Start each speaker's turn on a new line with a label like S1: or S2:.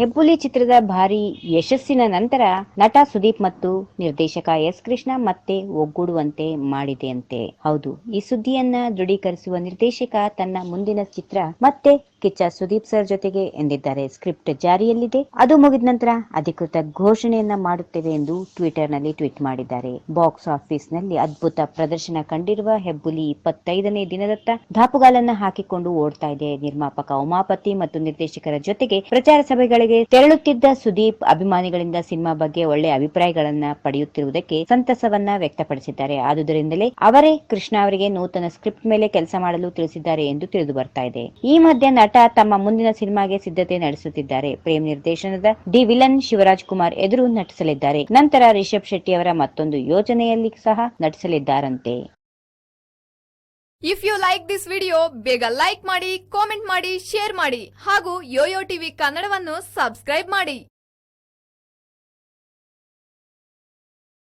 S1: ಹೆಬ್ಬುಲಿ ಚಿತ್ರದ ಭಾರಿ ಯಶಸ್ಸಿನ ನಂತರ ನಟ ಸುದೀಪ್ ಮತ್ತು ನಿರ್ದೇಶಕ ಎಸ್ ಕೃಷ್ಣ ಮತ್ತೆ ಒಗ್ಗೂಡುವಂತೆ ಮಾಡಿದೆಯಂತೆ. ಹೌದು, ಈ ಸುದ್ದಿಯನ್ನ ದೃಢೀಕರಿಸುವ ನಿರ್ದೇಶಕ ತನ್ನ ಮುಂದಿನ ಚಿತ್ರ ಮತ್ತೆ ಕಿಚ್ಚ ಸುದೀಪ್ ಸರ್ ಜೊತೆಗೆ ಎಂದಿದ್ದಾರೆ ಸ್ಕ್ರಿಪ್ಟ್ ಜಾರಿಯಲ್ಲಿದೆ. ಅದು ಮುಗಿದ ನಂತರ ಅಧಿಕೃತ ಘೋಷಣೆಯನ್ನ ಮಾಡುತ್ತೇವೆ ಎಂದು ಟ್ವಿಟರ್ನಲ್ಲಿ ಟ್ವೀಟ್ ಮಾಡಿದ್ದಾರೆ. ಬಾಕ್ಸ್ ಆಫೀಸ್ನಲ್ಲಿ ಅದ್ಭುತ ಪ್ರದರ್ಶನ ಕಂಡಿರುವ ಹೆಬ್ಬುಲಿ ಇಪ್ಪತ್ತೈದನೇ ದಿನದತ್ತ ದಾಪುಗಾಲನ್ನ ಹಾಕಿಕೊಂಡು ಓಡ್ತಾ ಇದೆ. ನಿರ್ಮಾಪಕ ಉಮಾಪತಿ ಮತ್ತು ನಿರ್ದೇಶಕರ ಜೊತೆಗೆ ಪ್ರಚಾರ ಸಭೆಗಳಿಗೆ ತೆರಳುತ್ತಿದ್ದ ಸುದೀಪ್ ಅಭಿಮಾನಿಗಳಿಂದ ಸಿನಿಮಾ ಬಗ್ಗೆ ಒಳ್ಳೆ ಅಭಿಪ್ರಾಯಗಳನ್ನ ಪಡೆಯುತ್ತಿರುವುದಕ್ಕೆ ಸಂತಸವನ್ನ ವ್ಯಕ್ತಪಡಿಸಿದ್ದಾರೆ. ಆದುದರಿಂದಲೇ ಅವರೇ ಕೃಷ್ಣ ಅವರಿಗೆ ನೂತನ ಸ್ಕ್ರಿಪ್ಟ್ ಮೇಲೆ ಕೆಲಸ ಮಾಡಲು ತಿಳಿಸಿದ್ದಾರೆ ಎಂದು ತಿಳಿದು ಬರ್ತಾ ಇದೆ. ಈ ಮಧ್ಯೆ ತಮ್ಮ ಮುಂದಿನ ಸಿನಿಮಾಗೆ ಸಿದ್ಧತೆ ನಡೆಸುತ್ತಿದ್ದಾರೆ. ಪ್ರೇಮ್ ನಿರ್ದೇಶನದ ಡಿ ವಿಲನ್ ಶಿವರಾಜ್ ಕುಮಾರ್ ಎದುರು ನಟಿಸಲಿದ್ದಾರೆ. ನಂತರ ರಿಷಬ್ ಶೆಟ್ಟಿ ಅವರ ಮತ್ತೊಂದು ಯೋಜನೆಯಲ್ಲಿ ಸಹ ನಟಿಸಲಿದ್ದಾರಂತೆ.
S2: If you like this video ಬೇಗ ಲೈಕ್ ಮಾಡಿ ಕಾಮೆಂಟ್ ಮಾಡಿ ಶೇರ್ ಮಾಡಿ ಹಾಗೂ ಯೋಯೋ ಟಿವಿ ಕನ್ನಡವನ್ನು ಸಬ್ಸ್ಕ್ರೈಬ್ ಮಾಡಿ.